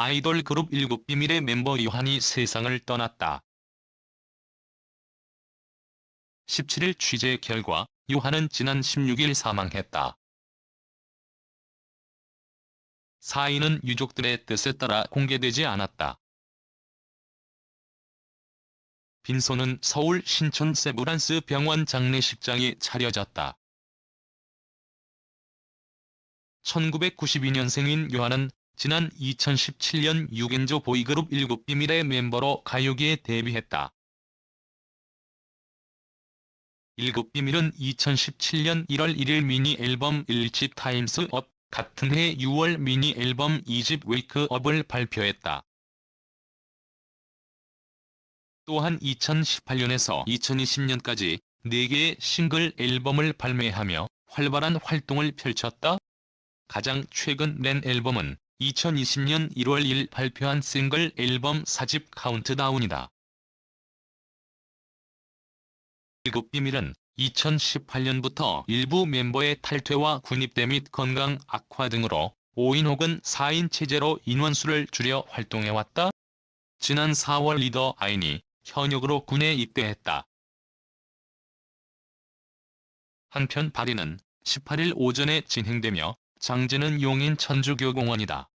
아이돌 그룹 7비밀의 멤버 요한이 세상을 떠났다. 17일 취재 결과 요한은 지난 16일 사망했다. 사인은 유족들의 뜻에 따라 공개되지 않았다. 빈소는 서울 신촌 세브란스 병원 장례식장에 차려졌다. 1992년생인 요한은 지난 2017년 6인조 보이그룹 7비밀의 멤버로 가요계에 데뷔했다. 7비밀은 2017년 1월 1일 미니 앨범 1집 타임스 업, 같은 해 6월 미니 앨범 2집 웨이크 업을 발표했다. 또한 2018년에서 2020년까지 4개의 싱글 앨범을 발매하며 활발한 활동을 펼쳤다. 가장 최근 낸 앨범은 2020년 1월 1일 발표한 싱글 앨범 4집 카운트다운이다. 일곱 비밀은 2018년부터 일부 멤버의 탈퇴와 군입대 및 건강 악화 등으로 5인 혹은 4인 체제로 인원수를 줄여 활동해왔다. 지난 4월 리더 아인이 현역으로 군에 입대했다. 한편 발인은 18일 오전에 진행되며 장제는 용인 천주교공원이다.